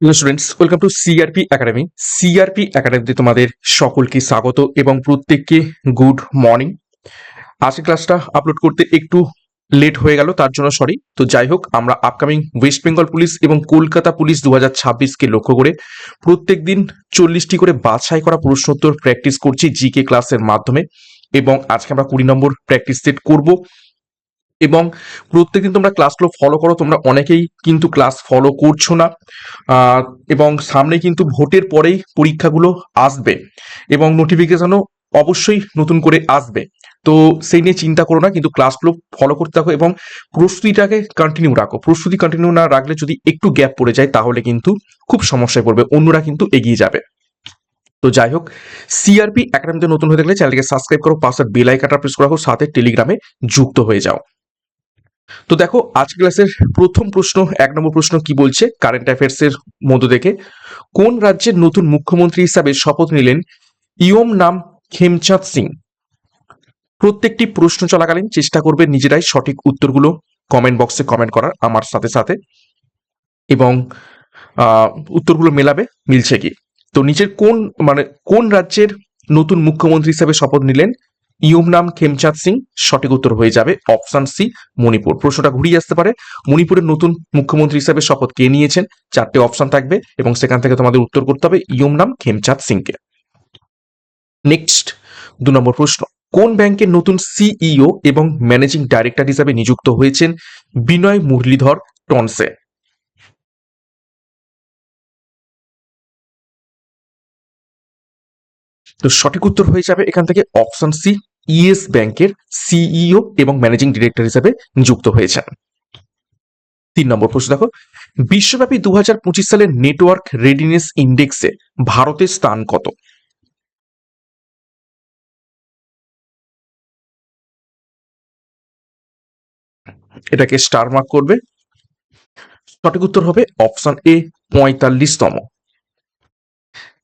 Hello students welcome to CRP academy CRP একাডেমিতে তোমাদের সকলকে স্বাগত এবং প্রত্যেককে গুড মর্নিং আজকে ক্লাসটা আপলোড করতে একটু লেট হয়ে গেল, তার জন্য সরি তো যাই হোক, আমরা আপকামিং ওয়েস্ট বেঙ্গল পুলিশ এবং কলকাতা পুলিশ দু হাজার ছাব্বিশকে লক্ষ্য করে প্রত্যেক দিন চল্লিশটি করে বাছাই করা প্রশ্নোত্তর প্র্যাকটিস করছি জিকে ক্লাসের মাধ্যমে এবং আজকে আমরা কুড়ি নম্বর প্র্যাকটিস সেট করব। এবং প্রত্যেকদিন তোমরা ক্লাসগুলো ফলো করো, তোমরা অনেকেই কিন্তু ক্লাস ফলো করছ না। এবং সামনে কিন্তু ভোটের পরেই পরীক্ষাগুলো আসবে এবং নোটিফিকেশনও অবশ্যই নতুন করে আসবে। তো সেই নিয়ে চিন্তা করো না, কিন্তু ক্লাসগুলো ফলো করতে থাকো এবং প্রস্তুতিটাকে কন্টিনিউ রাখো। প্রস্তুতি কন্টিনিউ না রাখলে যদি একটু গ্যাপ পড়ে যায়, তাহলে কিন্তু খুব সমস্যায় পড়বে, অন্যরা কিন্তু এগিয়ে যাবে। তো যাই হোক সিআরপি একাডেমিতে নতুন হয়ে থাকলে চ্যানেলকে সাবস্ক্রাইব করো পাশের বেল আইকনটা প্রেস করে রাখো, সাথে টেলিগ্রামে যুক্ত হয়ে যাও। তো দেখো আজ ক্লাসের প্রথম প্রশ্ন, এক নম্বর প্রশ্ন কি বলছে? কারেন্ট অ্যাফেয়ার্স এর মধ্য থেকে। কোন রাজ্যের নতুন মুখ্যমন্ত্রী হিসাবে শপথ নিলেন ইয়ম নাম খেমচাঁদ সিং? প্রত্যেকটি প্রশ্ন চলাকালীন চেষ্টা করবে নিজেরাই সঠিক উত্তরগুলো কমেন্ট বক্সে কমেন্ট করার, আমার সাথে সাথে। এবং উত্তরগুলো মেলাবে, মিলছে কি? তো নিচের কোন মানে কোন রাজ্যের নতুন মুখ্যমন্ত্রী হিসাবে শপথ নিলেন ইয়ম নাম খেমচাঁদ সিং, সঠিক উত্তর হয়ে যাবে অপশন সি, মণিপুর। প্রশ্নটা ঘুরিয়ে আসতে পারে। মণিপুরের নতুন মুখ্যমন্ত্রী হিসাবে শপথ কে নিয়েছেন? চারটে অপশন থাকবে এবং সেখান থেকে তোমাদের উত্তর করতে হবে ইয়ম নাম খেমচাঁদ সিংকে। নেক্সট, দু নম্বর প্রশ্ন। কোন ব্যাংকের নতুন সিইও এবং ম্যানেজিং ডাইরেক্টর হিসাবে নিযুক্ত হয়েছেন বিনয় মুরলীধর টনসে? তো সঠিক উত্তর হয়ে যাবে এখান থেকে অপশন সি ইএস ব্যাংকের সিইও এবং ম্যানেজিং ডিরেক্টর হিসেবে নিযুক্ত হয়েছেন। তিন নম্বর প্রশ্ন দেখো। বিশ্বব্যাপী দু হাজার পঁচিশ সালের নেটওয়ার্ক রেডিনেস ইন্ডেক্সে ভারতের স্থান কত? এটাকে স্টার মার্ক করবে। সঠিক উত্তর হবে অপশন এ পঁয়তাল্লিশতম।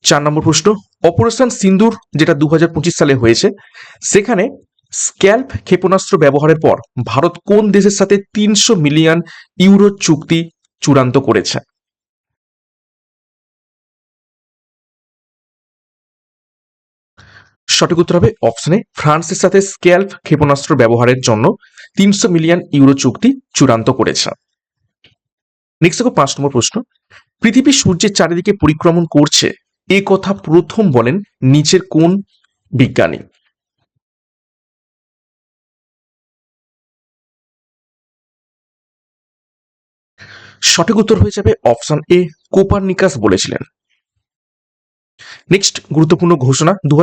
চার নম্বর প্রশ্ন অপারেশন সিন্দুর যেটা দু হাজার পঁচিশ সালে হয়েছে, সেখানে স্ক্যাল্প ক্ষেপণাস্ত্র ব্যবহারের পর ভারত কোন দেশের সাথে তিনশো মিলিয়ন ইউরো চুক্তি চূড়ান্ত করেছে? সঠিক উত্তর হবে অপশনে ফ্রান্সের সাথে স্ক্যাল্প ক্ষেপণাস্ত্র ব্যবহারের জন্য তিনশো মিলিয়ন ইউরো চুক্তি চূড়ান্ত করেছে। নেক্সট পাঁচ নম্বর প্রশ্ন। পৃথিবী সূর্যের চারিদিকে পরিক্রমণ করছে এ কথা প্রথম বলেন নিচের কোন বিজ্ঞানী। সঠিক উত্তর হয়ে যাবে অপশন এ, কোপারনিকাস বলেছিলেন। নেক্সট গুরুত্বপূর্ণ ঘোষণা দু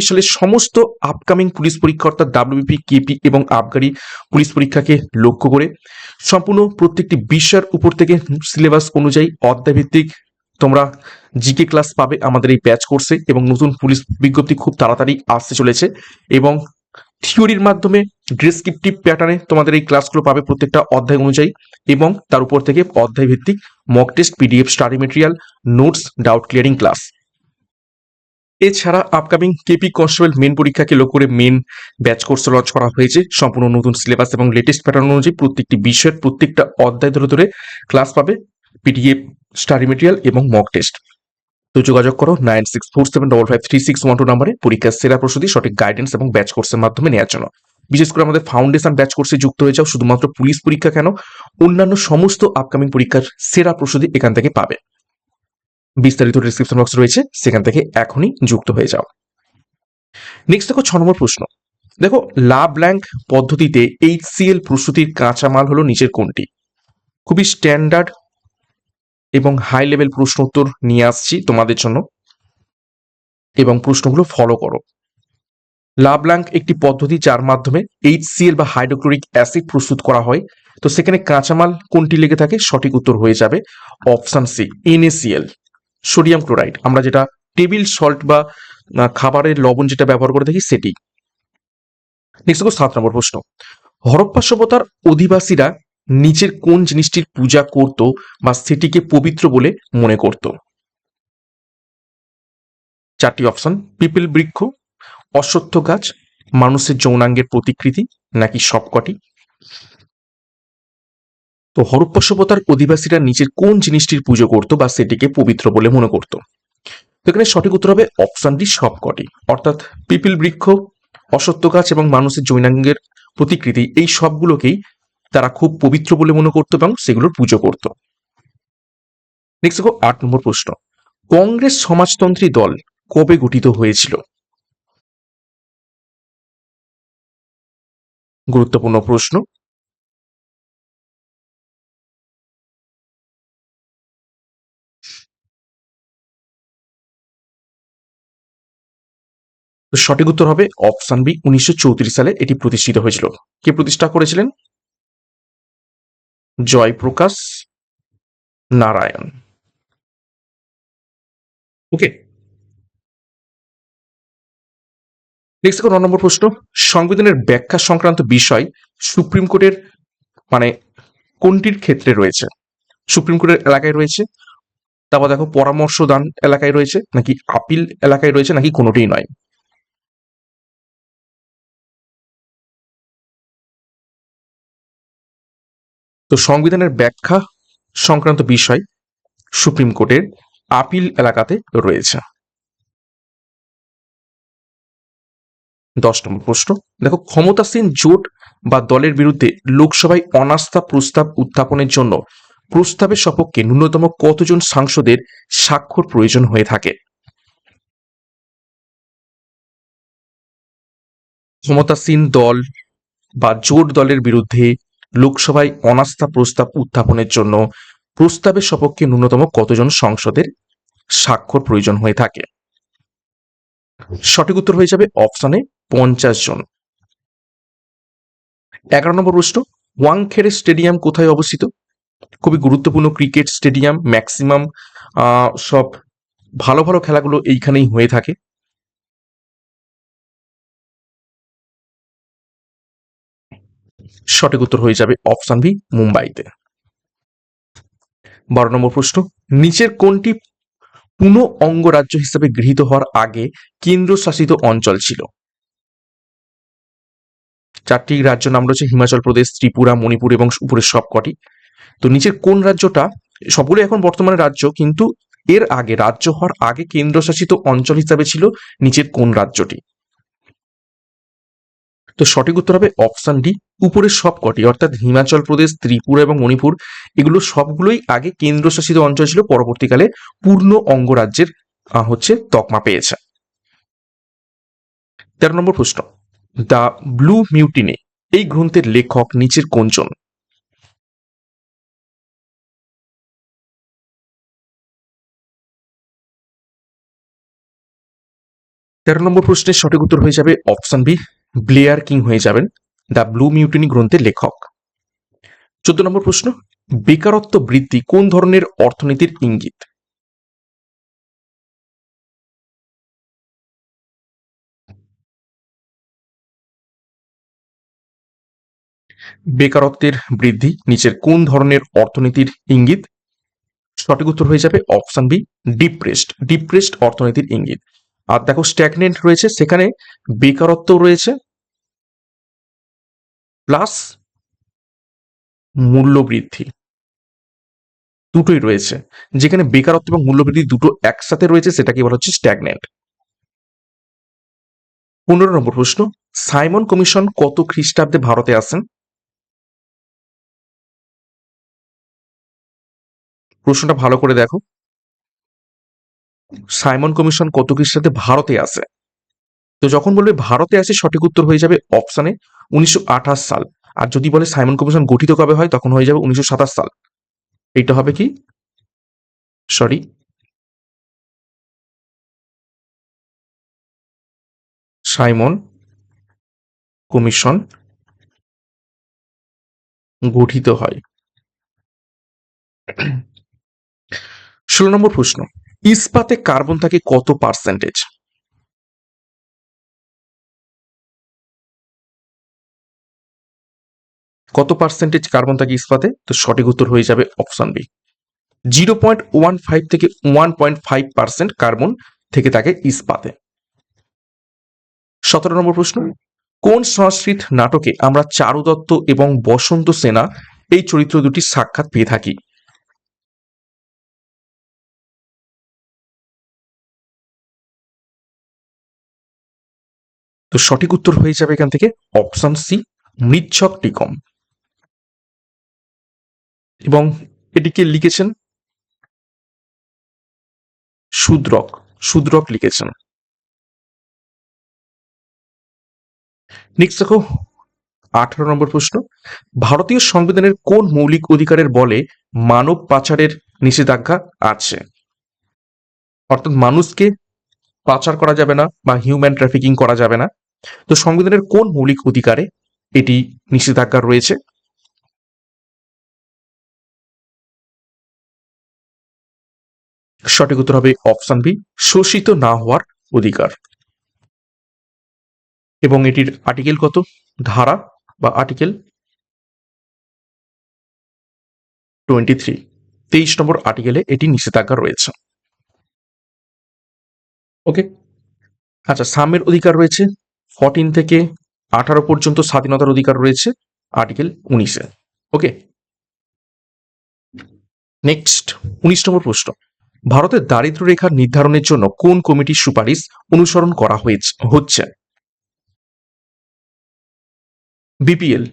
সালে সমস্ত আপকামিং পুলিশ পরীক্ষার্থী ডাব্লিউপি, কেপি এবং আবগারি পুলিশ পরীক্ষাকে লক্ষ্য করে সম্পূর্ণ প্রত্যেকটি বিষয়ের উপর থেকে সিলেবাস অনুযায়ী অধ্যায়ভিত্তিক তোমরা জিকে ক্লাস পাবে আমাদের এই ব্যাচ কোর্সে এবং নতুন পুলিশ বিজ্ঞপ্তি খুব তাড়াতাড়ি আসতে চলেছে এবং থিওরির মাধ্যমে ডেসক্রিপটিভ প্যাটার্নে তোমাদের এই ক্লাসগুলো পাবে প্রত্যেকটা অধ্যায় অনুযায়ী এবং তার উপর থেকে অধ্যায় ভিত্তিক mock test PDF study material notes doubt clearing class এছাড়া আপকামিং কেপি কনস্টেবল মেন পরীক্ষাকে লক্ষ্য করে মেন ব্যাচ কোর্স লঞ্চ করা হয়েছে। সম্পূর্ণ নতুন সিলেবাস এবং লেটেস্ট প্যাটার্ন অনুযায়ী প্রত্যেকটি বিষয়ের প্রত্যেকটা অধ্যায় ধরে ধরে ক্লাস পাবে। পিডিএফ স্টাডি মেটেরিয়াল এবং মক টেস্ট তো যোগাযোগ করো nine six four seven double five three six one two নাম্বারে। পরীক্ষার সেরা প্রস্তুতি, সঠিক গাইডেন্স এবং ব্যাচ কোর্সের মাধ্যমে নেওয়ার জন্য। বিশেষ করে আমাদের ফাউন্ডেশন ব্যাচ কোর্সে যুক্ত হয়ে যাও, শুধুমাত্র পুলিশ পরীক্ষা কেন, অন্যান্য সমস্ত আপকামিং পরীক্ষার সেরা প্রস্তুতি এখান থেকে পাবে। বিস্তারিত ডিসক্রিপশন বক্স রয়েছে, সেখান থেকে এখনই যুক্ত হয়ে যাও। নেক্সট দেখো, ছ নম্বর প্রশ্ন। দেখো লাভ ব্ল্যাঙ্ক পদ্ধতিতে এইচ এইচসিএল প্রস্তুতির কাঁচামাল হলো নিচের কোনটি? খুবই স্ট্যান্ডার্ড এবং হাই লেভেল প্রশ্ন উত্তর নিয়ে আসছি তোমাদের জন্য। এবং প্রশ্নগুলো ফলো করো। লা ব্ল্যাঙ্ক একটি পদ্ধতি যার মাধ্যমে এইচসিএল বা হাইড্রোক্লোরিক অ্যাসিড প্রস্তুত করা হয়। তো সেখানে কাঁচামাল কোনটি লেগে থাকে? সঠিক উত্তর হয়ে যাবে option C NaCl sodium chloride আমরা যেটা টেবিল সল্ট বা খাবারের লবণ যেটা ব্যবহার করে থাকি সেটি। নেক্সট সাত নম্বর প্রশ্ন। হরপ্পা সভ্যতার অধিবাসীরা নিচের কোন জিনিসটির পূজা করত বা সেটিকে পবিত্র বলে মনে করত? চারটি অপশন, পিপল বৃক্ষ, অশ্বত্থ গাছ, মানুষের যৌনাঙ্গের প্রতিকৃতি নাকি সবকটি? তো হরপ্পা সভ্যতার অধিবাসীরা নিচের কোন জিনিসটির পুজো করত বা সেটিকে পবিত্র বলে মনে করত? তো এখানে সঠিক উত্তর হবে অপশন ডি সবকটি। অর্থাৎ পিপিল বৃক্ষ অসত্য গাছ এবং মানুষের জৈনাঙ্গের প্রতিকৃতি, এই সবগুলোকেই তারা খুব পবিত্র বলে মনে করত এবং সেগুলোর পুজো করত। নেক্সট আট নম্বর প্রশ্ন। কংগ্রেস সমাজতন্ত্রী দল কবে গঠিত হয়েছিল? গুরুত্বপূর্ণ প্রশ্ন। সঠিক উত্তর হবে অপশন বি, উনিশশো চৌত্রিশ সালে এটি প্রতিষ্ঠিত হয়েছিল। কে প্রতিষ্ঠা করেছিলেন? জয়প্রকাশ নারায়ণ। ওকে নেক্সট ন নম্বর প্রশ্ন। সংবিধানের ব্যাখ্যা সংক্রান্ত বিষয় সুপ্রিম কোর্টের মানে কোনটির ক্ষেত্রে রয়েছে? সুপ্রিম কোর্টের এলাকায় রয়েছে, তারপর দেখো পরামর্শ দান এলাকায় রয়েছে, নাকি আপিল এলাকায় রয়েছে, নাকি কোনোটিই নয়? তো সংবিধানের ব্যাখ্যা সংক্রান্ত বিষয় সুপ্রিম কোর্টের আপিল এলাকাতে রয়েছে। দশ নম্বর প্রশ্ন, দেখো, ক্ষমতাসীন জোট বা দলের বিরুদ্ধে লোকসভায় অনাস্থা প্রস্তাব উত্থাপনের জন্য প্রস্তাবের সপক্ষে ন্যূনতম কতজন সাংসদের স্বাক্ষর প্রয়োজন হয়ে থাকে? ক্ষমতাসীন দল বা জোট দলের বিরুদ্ধে লোকসভায় অনাস্থা প্রস্তাব উত্থাপনের জন্য প্রস্তাবের সপক্ষে ন্যূনতম কতজন সংসদের স্বাক্ষর প্রয়োজন হয়ে থাকে? সঠিক উত্তর হয়ে যাবে অপশনে পঞ্চাশ জন। এগারো নম্বর প্রশ্ন, ওয়াংখেড়ে স্টেডিয়াম কোথায় অবস্থিত? খুবই গুরুত্বপূর্ণ ক্রিকেট স্টেডিয়াম, ম্যাক্সিমাম সব ভালো ভালো খেলাগুলো এইখানেই হয়ে থাকে। সঠিক উত্তর হয়ে যাবে অপশন বি, মুম্বাইতে। বারো নম্বর প্রশ্ন, নিচের কোনটি পুনঃ অঙ্গরাজ্য হিসেবে গৃহীত হওয়ার আগে কেন্দ্রশাসিত অঞ্চল ছিল? চারটি রাজ্য নাম রয়েছে, হিমাচল প্রদেশ, ত্রিপুরা, মণিপুর এবং উপরের সবকটি। তো নিচের কোন রাজ্যটা সবগুলো এখন বর্তমানে রাজ্য, কিন্তু এর আগে, রাজ্য হওয়ার আগে কেন্দ্রশাসিত অঞ্চল হিসাবে ছিল নিচের কোন রাজ্যটি? তো সঠিক উত্তর হবে অপশন ডি উপরের সবকটি, অর্থাৎ হিমাচল প্রদেশ, ত্রিপুরা এবং মণিপুর, এগুলো সবগুলোই আগে কেন্দ্রশাসিত অঞ্চল ছিল, পরবর্তীকালে পূর্ণ অঙ্গরাজ্যের হচ্ছে তকমা পেয়েছে। তেরো নম্বর প্রশ্ন। দ্য ব্লু মিউটিনে এই গ্রন্থের লেখক নিচের কোনজন? তেরো নম্বর প্রশ্নের সঠিক উত্তর হয়ে যাবে অপশন বি, ব্লেয়ার কিং হয়ে যাবেন। দ্য ব্লু মিউটিনি গ্রন্থের লেখক। চোদ্দ নম্বর প্রশ্ন, বেকারত্ব বৃদ্ধি কোন ধরনের অর্থনীতির ইঙ্গিত? বেকারত্বের বৃদ্ধি নিচের কোন ধরনের অর্থনীতির ইঙ্গিত? সঠিক উত্তর হয়ে যাবে অপশন বি, ডিপ্রেসড। ডিপ্রেসড অর্থনীতির ইঙ্গিত। আর দেখো স্ট্যাগনেন্ট রয়েছে, সেখানে বেকারত্ব রয়েছে প্লাস মূল্যবৃদ্ধি। দুটোই রয়েছে। যেখানে বেকারত্ব এবং মূল্যবৃদ্ধি দুটো একসাথে রয়েছে, সেটাকে বলা হচ্ছে স্ট্যাগনেন্ট পনেরো নম্বর প্রশ্ন, সাইমন কমিশন কত খ্রিস্টাব্দে ভারতে আসেন? প্রশ্নটা ভালো করে দেখো। সাইমন কমিশন কত খ্রিস্টাব্দে ভারতে আসে? তো যখন বলবে ভারতে আসে, সঠিক উত্তর হয়ে যাবে অপশানে উনিশশো আঠাশ সাল। আর যদি বলে সাইমন কমিশন গঠিত কবে হয়, তখন হয়ে যাবে উনিশশো সাতাশ সাল। এটা হবে কি? সরি সাইমন কমিশন গঠিত হয়। ষোলো নম্বর প্রশ্ন, ইস্পাতে কার্বন থাকে কত পার্সেন্টেজ কত পার্সেন্টেজ কার্বন থাকে ইস্পাতে? তো সঠিক উত্তর হয়ে যাবে option B zero point one five থেকে one point five percent carbon থেকে থাকে ইস্পাতে। সতেরো নম্বর প্রশ্ন। কোন সংস্কৃত নাটকে আমরা চারু দত্ত এবং বসন্ত সেনা এই চরিত্র দুটি সাক্ষাৎ পেয়ে থাকি? তো সঠিক উত্তর হয়ে যাবে এখান থেকে অপশন সি মৃচ্ছক টিকম এবং এটিকে লিখেছেন শূদ্রক শূদ্রক লিখেছেন। নেক্সট দেখো, আঠারো নম্বর প্রশ্ন। ভারতীয় সংবিধানের কোন মৌলিক অধিকারের বলে মানব পাচারের নিষেধাজ্ঞা আছে? অর্থাৎ মানুষকে পাচার করা যাবে না বা হিউম্যান ট্রাফিকিং করা যাবে না। তো সংবিধানের কোন মৌলিক অধিকারে এটি নিষেধাজ্ঞা রয়েছে? সঠিক উত্তর হবে অপশন বি, শোষিত না হওয়ার অধিকার। এবং এটির আর্টিকেল কত? ধারা বা আর্টিকেল টোয়েন্টি থ্রি তেইশ নম্বর আর্টিকেলে এটি নিষেধাজ্ঞা রয়েছে। ওকে আচ্ছা সাম্যের অধিকার রয়েছে। ফর্টিন থেকে আঠারো পর্যন্ত স্বাধীনতার অধিকার রয়েছে আর্টিকেল উনিশে। ওকে নেক্সট উনিশ নম্বর প্রশ্ন। ভারতের দারিদ্র রেখা নির্ধারণের জন্য কোন কমিটির সুপারিশ অনুসরণ করা হয়েছে, হচ্ছে? বিপিএল।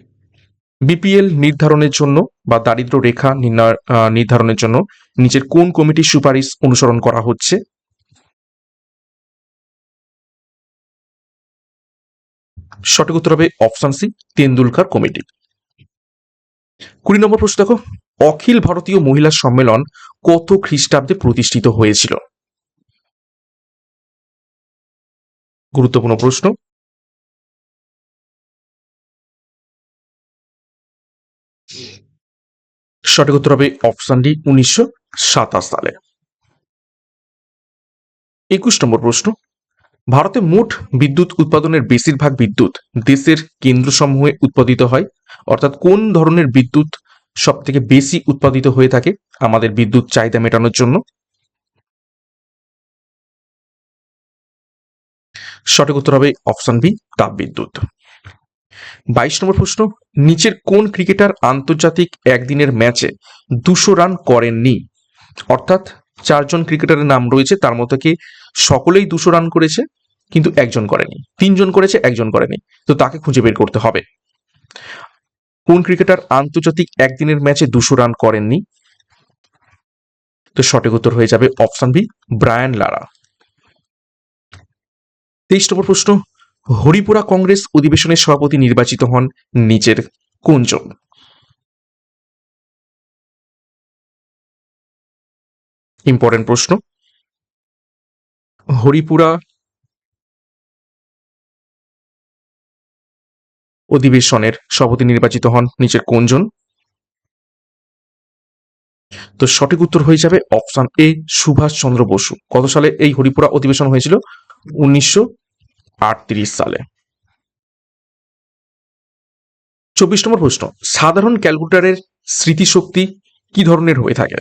বিপিএল নির্ধারণের জন্য বা দারিদ্র রেখা নির্ধারণের জন্য নিচের কোন কমিটির সুপারিশ অনুসরণ করা হচ্ছে? সঠিক উত্তর হবে অপশন সি, তেন্ডুলকার কমিটি। কুড়ি নম্বর প্রশ্ন দেখো। অখিল ভারতীয় মহিলা সম্মেলন কত খ্রিস্টাব্দে প্রতিষ্ঠিত হয়েছিল? গুরুত্বপূর্ণ প্রশ্ন। সঠিক উত্তর হবে অপশন ডি উনিশশো সাতাশ সালে। একুশ নম্বর প্রশ্ন। ভারতে মোট বিদ্যুৎ উৎপাদনের বেশিরভাগ বিদ্যুৎ দেশের কেন্দ্রসমূহে উৎপাদিত হয়। অর্থাৎ কোন ধরনের বিদ্যুৎ সব থেকে বেশি উৎপাদিত হয়ে থাকে আমাদের বিদ্যুৎ চাহিদা মেটানোর জন্য? সঠিক উত্তর হবে অপশন বি তাপবিদ্যুৎ বাইশ নম্বর প্রশ্ন, নিচের কোন ক্রিকেটার আন্তর্জাতিক একদিনের ম্যাচে দুশো রান করেননি? অর্থাৎ চারজন ক্রিকেটারের নাম রয়েছে, তার মধ্যে কি সকলেই দুশো রান করেছে, কিন্তু একজন করেনি। তিনজন করেছে, একজন করেনি। তো তাকে খুঁজে বের করতে হবে। কোন ক্রিকেটার আন্তর্জাতিক একদিনের ম্যাচে দুশো রান করেননি? তো সঠিক উত্তর হয়ে যাবে অপশন বি, ব্রায়ান লারা। তেইশ নম্বর প্রশ্ন, হরিপুরা কংগ্রেস অধিবেশনের সভাপতি নির্বাচিত হন নিচের কোনজন ইম্পর্টেন্ট প্রশ্ন। হরিপুরা অধিবেশনের সভাপতি নির্বাচিত হন নিচের কোনজন? তো সঠিক উত্তর হয়ে যাবে অপশন এ, সুভাষ চন্দ্র বসু। কত সালে এই হরিপুরা অধিবেশন হয়েছিল? উনিশশো আটত্রিশ সালে। চব্বিশ নম্বর প্রশ্ন, সাধারণ ক্যালকুলেটারের স্মৃতিশক্তি কি ধরনের হয়ে থাকে?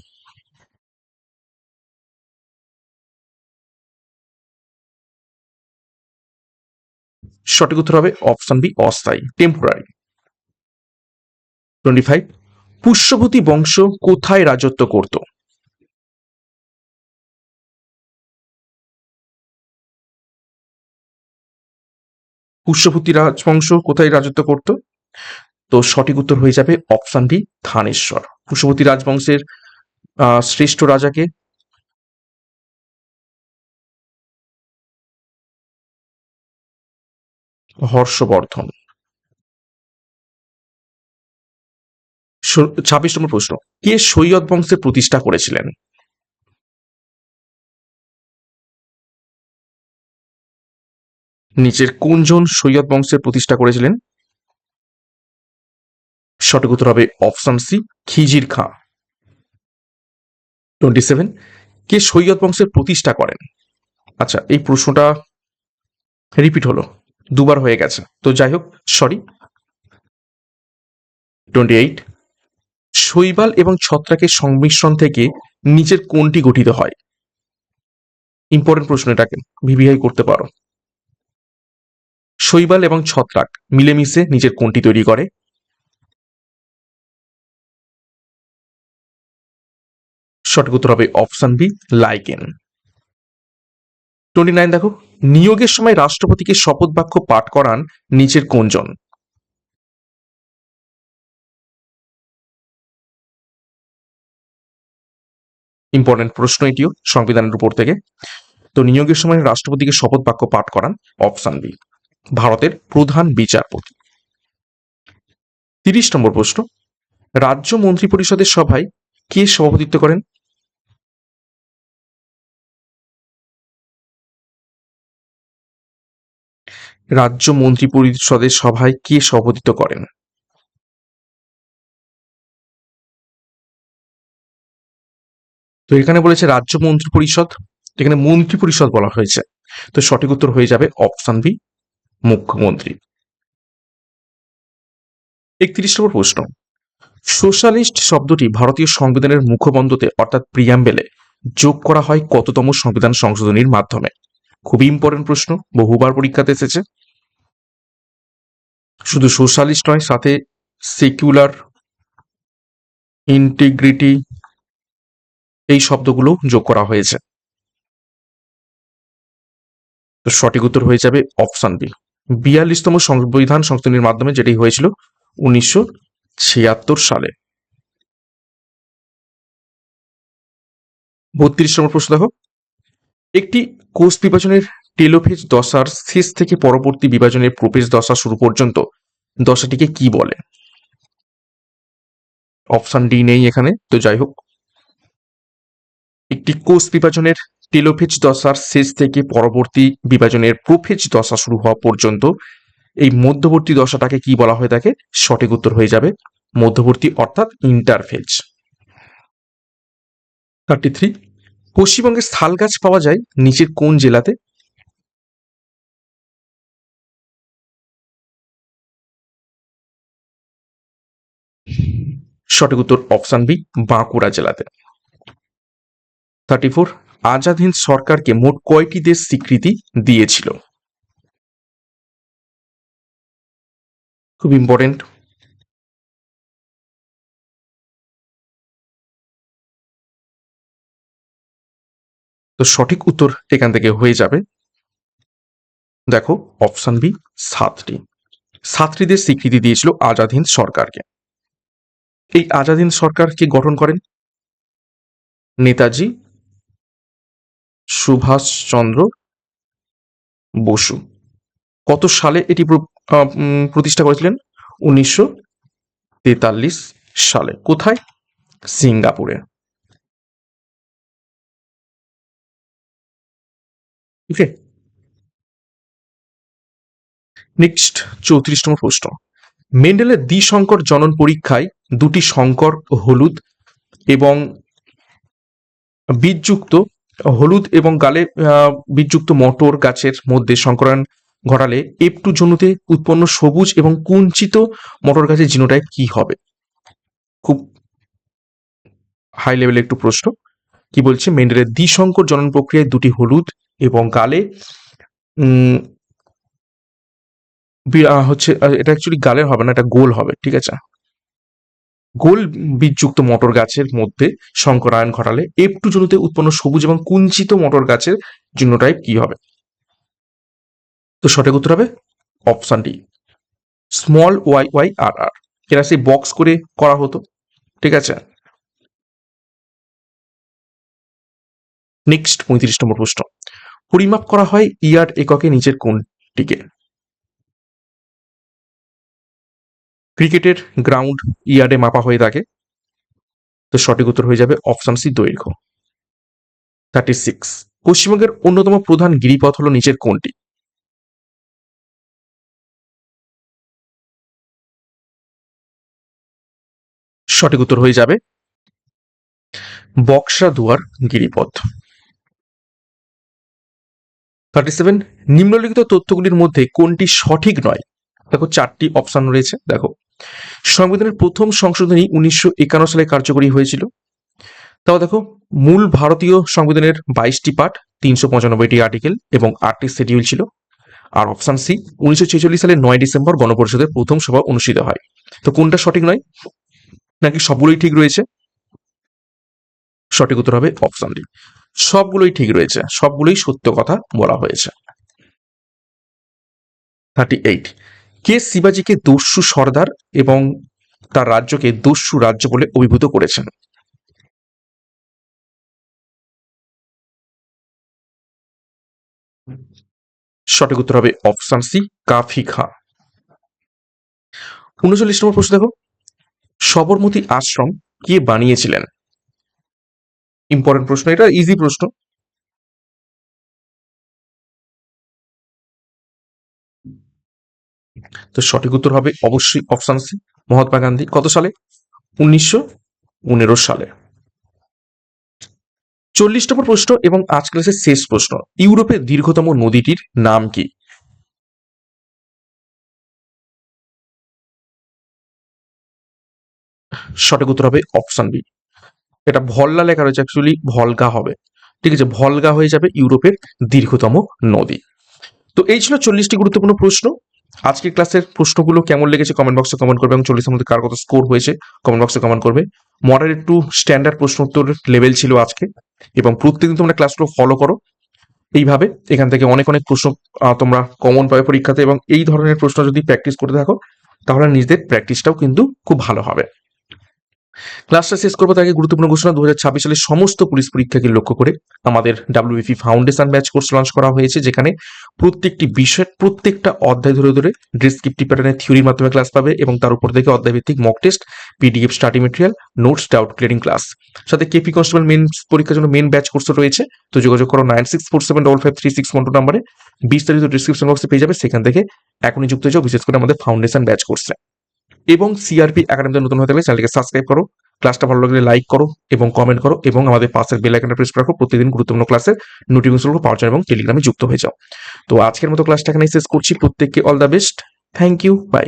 সঠিক উত্তর হবে অপশন বি, অস্থায়ী টেম্পোরারি টোয়েন্টি ফাইভ পুষ্যভূতি বংশ কোথায় রাজত্ব করত? পুষ্যভূতি রাজবংশ কোথায় রাজত্ব করত? তো সঠিক উত্তর হয়ে যাবে অপশন ডি থানেশ্বর। পুষ্যভূতি রাজবংশের শ্রেষ্ঠ রাজাকে হর্ষবর্ধন। ছাব্বিশ নম্বর প্রশ্ন। কে সৈয়দ বংশের প্রতিষ্ঠা করেছিলেন? নিচের কোনজন সৈয়দ বংশের প্রতিষ্ঠা করেছিলেন? সঠিক উত্তর হবে option C, Khizr Khan. Twenty seven. কে সৈয়দ বংশের প্রতিষ্ঠা করেন? আচ্ছা এই প্রশ্নটা রিপিট হলো। দুবার হয়ে গেছে। তো যাই হোক সরি টোয়েন্টি এইট শৈবাল এবং ছত্রাকের সংমিশ্রণ থেকে নিচের কোনটি গঠিত হয়। ইম্পর্টেন্ট প্রশ্ন এটাকে ভিভিআই করতে পারো। শৈবাল এবং ছত্রাক মিলেমিশে নিজের কোনটি তৈরি করে। সঠিক উত্তর হবে option B lichen twenty nine দেখো, নিয়োগের সময় রাষ্ট্রপতিকে শপথ বাক্য পাঠ করান নিচের কোনজন? ইম্পর্টেন্ট প্রশ্ন এটিও সংবিধানের উপর থেকে। তো নিয়োগের সময় রাষ্ট্রপতিকে শপথ বাক্য পাঠ করান অপশন বি, ভারতের প্রধান বিচারপতি। তিরিশ নম্বর প্রশ্ন, রাজ্য মন্ত্রী পরিষদের সভায় কে সভাপতিত্ব করেন? রাজ্য মন্ত্রী পরিষদের সভায় কে সভাপতিত্ব করেন? তো এখানে বলেছে রাজ্য মন্ত্রী পরিষদ, এখানে মন্ত্রী পরিষদ বলা হয়েছে। তো সঠিক উত্তর হয়ে যাবে অপশন বি মুখ্যমন্ত্রী। একত্রিশ নম্বর প্রশ্ন। সোশ্যালিস্ট শব্দটি ভারতীয় সংবিধানের মুখবন্ধতে অর্থাৎ প্রিয়াম্বেলে যোগ করা হয় কততম সংবিধান সংশোধনীর মাধ্যমে? খুবই ইম্পর্টেন্ট প্রশ্ন, বহুবার পরীক্ষাতে এসেছে। শুধু সোশ্যালিস্ট নয়, সাথে সেকুলার ইন্টিগ্রিটি এই শব্দগুলো যোগ করা হয়েছে। তো সঠিক উত্তর হয়ে যাবে অপশন বি বিয়াল্লিশতম সংবিধান সংশোধনীর মাধ্যমে যেটি হয়েছিল উনিশশো ছিয়াত্তর সালে। বত্রিশ নম্বর প্রশ্ন দেখো। একটি কোষ বিভাজনের টেলোফেজ দশার শেষ থেকে পরবর্তী বিভাজনের প্রবেশ দশা শুরু পর্যন্ত দশাটিকে কি বলে? অপশন ডি নেই এখানে, তো যাই হোক। একটি কোষ বিভাজনের টেলোফেজ দশার শেষ থেকে পরবর্তী বিভাজনের প্রোফেজ দশা শুরু হওয়া পর্যন্ত এই মধ্যবর্তী দশাটাকে কি বলা হয়ে থাকে সঠিক উত্তর হয়ে যাবে মধ্যবর্তী অর্থাৎ ইন্টারফেজ থার্টি থ্রি পশ্চিমবঙ্গের শাল গাছ পাওয়া যায় নিচের কোন জেলাতে? সঠিক উত্তর অপশন বি বাঁকুড়া জেলাতে। থার্টি ফোর আজাদ হিন্দ সরকারকে মোট কয়টি দেশ স্বীকৃতি দিয়েছিল? খুব ইম্পর্টেন্ট তো সঠিক উত্তর এখান থেকে হয়ে যাবে। দেখো অপশন বি সাতটি। সাতটি দেশ স্বীকৃতি দিয়েছিল আজাদ হিন্দ সরকারকে। এই আজাদ হিন্দ সরকারকে গঠন করেন? নেতাজি সুভাষচন্দ্র বসু। কত সালে এটি প্রতিষ্ঠা করেছিলেন? উনিশশো তেতাল্লিশ সালে। কোথায়? সিঙ্গাপুরে। ওকে নেক্সট চৌত্রিশ নম্বর প্রশ্ন। মেন্ডেলের দ্বিসংকর জনন পরীক্ষায় দুটি সংকর হলুদ এবং বীজযুক্ত হলুদ এবং গালে বীজযুক্ত মটর গাছের মধ্যে সংকরণ ঘটালে এফ টু জনুতে উৎপন্ন সবুজ এবং কুঞ্চিত মটর গাছের জিনোটাইপ কি হবে? খুব হাই লেভেলের একটু প্রশ্ন। কি বলছে? মেন্ডেলের দ্বিসংকর জনন প্রক্রিয়ায় দুটি হলুদ এবং গালে হচ্ছে এটা অ্যাকচুয়ালি গালের হবে না, এটা গোল হবে, ঠিক আছে? গোল বীজযুক্ত মটর গাছের মধ্যে শঙ্করায়ন ঘটালে এফ টু জনুতে উৎপন্ন সবুজ এবং কুঞ্চিত মটর গাছের জিনোটাইপ কি হবে? তো সঠিক উত্তর হবে option D, small Y Y R R. এরা সেই বক্স করে করা হতো, ঠিক আছে? নেক্সট পঁয়ত্রিশ নম্বর প্রশ্ন। পরিমাপ করা হয় ইয়ার্ড এককে নিচের কোনটিকে। ক্রিকেটের গ্রাউন্ড ইয়ার্ডে মাপা হয়ে থাকে। তো সঠিক উত্তর হয়ে যাবে অপশন সি দৈর্ঘ্য। থার্টি সিক্স পশ্চিমবঙ্গের অন্যতম প্রধান গিরিপথ হলো নিচের কোনটি? সঠিক উত্তর হয়ে যাবে বক্সা দুয়ার গিরিপথ। থার্টি সেভেন নিম্নলিখিত তথ্যগুলির মধ্যে কোনটি সঠিক নয়? দেখো, চারটি অপশন রয়েছে, দেখো। সংবিধানের প্রথম সংশোধনী উনিশশো একান্ন সালে কার্যকরী হয়েছিল। তাও দেখো, মূল ভারতীয় সংবিধানের বাইশটি পার্ট তিনশো পঁচানব্বইটি আর্টিকেল এবং আটটি শিডিউল ছিল। আর অপশান সি উনিশশো ছেচল্লিশ সালের নয় ডিসেম্বর গণপরিষদের প্রথম সভা অনুষ্ঠিত হয়। তো কোনটা সঠিক নয়? নাকি সবগুলোই ঠিক রয়েছে? সঠিক উত্তর হবে অপশন ডি। সবগুলোই ঠিক রয়েছে, সবগুলোই সত্য কথা বলা হয়েছে। থার্টি এইট কে শিবাজিকে দস্যু সর্দার এবং তার রাজ্যকে দস্যু রাজ্য বলে অভিভূত করেছেন? সঠিক উত্তর হবে অপশন সি, কাফি খা। উনচল্লিশ নম্বর প্রশ্ন দেখো। সবরমতী আশ্রম কে বানিয়েছিলেন? ইম্পর্টেন্ট প্রশ্ন, এটা ইজি প্রশ্ন। তো সঠিক উত্তর হবে অবশ্যই অপশন সি মহাত্মা গান্ধী। কত সালে? উনিশশো পনেরো সালে। চল্লিশ নম্বর প্রশ্ন এবং আজ ক্লাসের শেষ প্রশ্ন। ইউরোপের দীর্ঘতম নদীটির নাম কি? সঠিক উত্তর হবে অপশন বি এটা ভল্লা লেখা রয়েছে অ্যাকচুয়ালি ভলগা হবে। ঠিক আছে, ভলগা হয়ে যাবে ইউরোপের দীর্ঘতম নদী। তো এই ছিল চল্লিশটি গুরুত্বপূর্ণ প্রশ্ন। আজকের ক্লাসের প্রশ্নগুলো কেমন লেগেছে কমেন্ট বক্সে কমেন্ট করবে এবং চল্লিশের মধ্যে কার কত স্কোর হয়েছে কমেন্ট বক্সে কমেন্ট করবে। মডার একটু স্ট্যান্ডার্ড প্রশ্ন উত্তর লেভেল ছিল আজকে এবং প্রত্যেকদিন তোমরা ক্লাসগুলো ফলো করো। এইভাবে এখান থেকে অনেক অনেক প্রশ্ন তোমরা কমন পাবে পরীক্ষাতে এবং এই ধরনের প্রশ্ন যদি প্র্যাকটিস করতে থাকো, তাহলে নিজেদের প্র্যাকটিসটাও কিন্তু খুব ভালো হবে। ক্লাসটা শেষ করব আগে গুরুত্বপূর্ণ ঘোষণা দু সালের সমস্ত পুলিশ পরীক্ষাকে লক্ষ্য করে আমাদের WBP foundation batch course launch করা হয়েছে, যেখানে প্রত্যেকটি বিষয়ের প্রত্যেকটা অধ্যায় ধরে ধরে ডিসক্রিপটিভ প্যাটার্নের থিওরির মাধ্যমে ক্লাস পাবে এবং তার উপর থেকে অধ্যায় ভিত্তিক mock test PDF study material notes doubt clearing class সাথে কেপি কনস্টেবল মেন পরীক্ষার জন্য মেন ব্যাচ কোর্স রয়েছে, তো যোগাযোগ করো nine six four seven double five three six one two নাম্বারে বিস্তারিত ডিসক্রিপশন বক্সে পেয়ে যাবে, সেখান থেকে এখনই যুক্ত হয়ে যাও, বিশেষ করে আমাদের ফাউন্ডেশন ব্যাচ কোর্সে এবং সিআরপি একাডেমিতে নতুন হতে থাকলে চ্যানেলকে সাবস্ক্রাইব করো ক্লাসটা ভালো লাগলে লাইক করো এবং কমেন্ট করো এবং আমাদের পাশের বেল আইকনটা প্রেস রাখো। প্রতিদিন গুরুত্বপূর্ণ ক্লাসের নোটিফিকেশন পাওয়ার জন্য এবং টেলিগ্রামে যুক্ত হয়ে যাও। তো আজকের মতো ক্লাসটা এখানে শেষ করছি। প্রত্যেককে all the best thank you bye